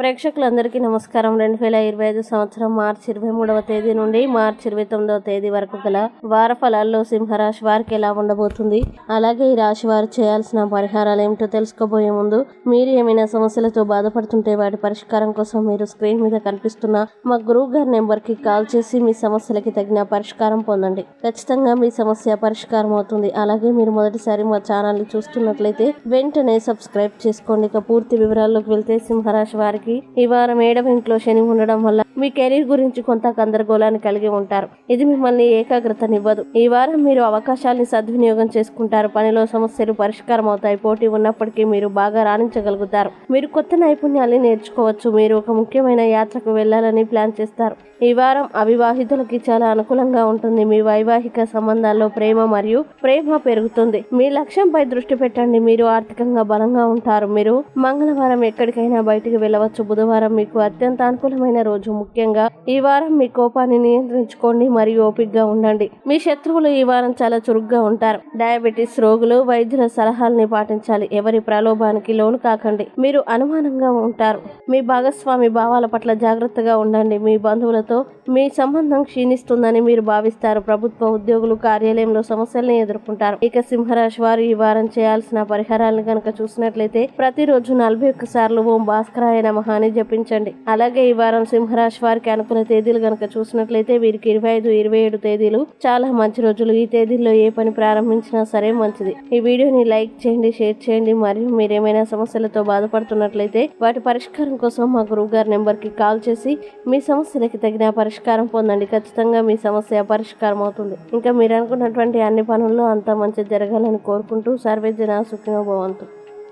ప్రేక్షకులందరికీ నమస్కారం. రెండు వేల ఇరవై ఐదు సంవత్సరం మార్చి ఇరవై మూడవ తేదీ నుండి మార్చి ఇరవై తొమ్మిదవ తేదీ వరకు గల వార ఫలాల్లో సింహరాశి వారికి ఎలా ఉండబోతుంది? అలాగే ఈ రాశి వారు చేయాల్సిన పరిహారాలు ఏమిటో తెలుసుకోబోయే ముందు మీరు ఏమైనా సమస్యలతో బాధపడుతుంటే వాటి పరిష్కారం కోసం మీరు స్క్రీన్ మీద కనిపిస్తున్న మా గురువు గారి నెంబర్కి కాల్ చేసి మీ సమస్యలకి తగిన పరిష్కారం పొందండి. ఖచ్చితంగా మీ సమస్య పరిష్కారం అవుతుంది. అలాగే మీరు మొదటిసారి మా ఛానల్ని చూస్తున్నట్లయితే వెంటనే సబ్స్క్రైబ్ చేసుకోండి. ఇక పూర్తి వివరాల్లోకి వెళ్తే సింహరాశి వారికి ఈ వారం ఏడవ ఇంట్లో శని ఉండడం వల్ల మీ కెరీర్ గురించి కొంత గందరగోళాన్ని కలిగి ఉంటారు. ఇది మిమ్మల్ని ఏకాగ్రతనివ్వదు ఈ వారం మీరు అవకాశాలని సద్వినియోగం చేసుకుంటారు. పనిలో సమస్యలు పరిష్కారం అవుతాయి పోటీ ఉన్నప్పటికీ మీరు బాగా రాణించగలుగుతారు. మీరు కొత్త నైపుణ్యాన్ని నేర్చుకోవచ్చు. మీరు ఒక ముఖ్యమైన యాత్రకు వెళ్ళాలని ప్లాన్ చేస్తారు. ఈ వారం అవివాహితులకి చాలా అనుకూలంగా ఉంటుంది. మీ వైవాహిక సంబంధాల్లో ప్రేమ మరియు ప్రేమ పెరుగుతుంది. మీ లక్ష్యంపై దృష్టి పెట్టండి. మీరు ఆర్థికంగా బలంగా ఉంటారు. మీరు మంగళవారం ఎక్కడికైనా బయటికి వెళ్ళవచ్చు. బుధవారం మీకు అత్యంత అనుకూలమైన రోజు. ముఖ్యంగా ఈ వారం మీ కోపాన్ని నియంత్రించుకోండి మరియు ఓపికగా ఉండండి. మీ శత్రువులు ఈ వారం చాలా చురుగ్గా ఉంటారు. డయాబెటీస్ రోగులు వైద్యుల సలహాలని పాటించాలి. ఎవరి ప్రలోభానికి లోను కాకండి. మీరు అనుమానంగా ఉంటారు. మీ భాగస్వామి భావాల పట్ల జాగ్రత్తగా ఉండండి. మీ బంధువులతో మీ సంబంధం క్షీణిస్తుందని మీరు భావిస్తారు. ప్రభుత్వ ఉద్యోగులు కార్యాలయంలో సమస్యల్ని ఎదుర్కొంటారు. ఇక సింహరాశి వారు ఈ వారం చేయాల్సిన పరిహారాలను కనుక చూసినట్లయితే ప్రతిరోజు నలభై ఒక్కసార్లు ఓం భాస్కరాయ నమ అని జపించండి. అలాగే ఈ వారం సింహరాశి వారికి అనుకున్న తేదీలు కనుక చూసినట్లయితే వీరికి ఇరవై ఐదు ఇరవై ఏడు తేదీలు చాలా మంచి రోజులు. ఈ తేదీల్లో ఏ పని ప్రారంభించినా సరే మంచిది. ఈ వీడియోని లైక్ చేయండి షేర్ చేయండి. మరియు మీరు ఏమైనా సమస్యలతో బాధపడుతున్నట్లయితే వాటి పరిష్కారం కోసం మా గురువు గారి నెంబర్కి కాల్ చేసి మీ సమస్యలకి తగిన పరిష్కారం పొందండి. ఖచ్చితంగా మీ సమస్య పరిష్కారం అవుతుంది. ఇంకా మీరు అనుకున్నటువంటి అన్ని పనుల్లో అంతా మంచి జరగాలని కోరుకుంటూ సర్వేజన సుఖినో భవంతు.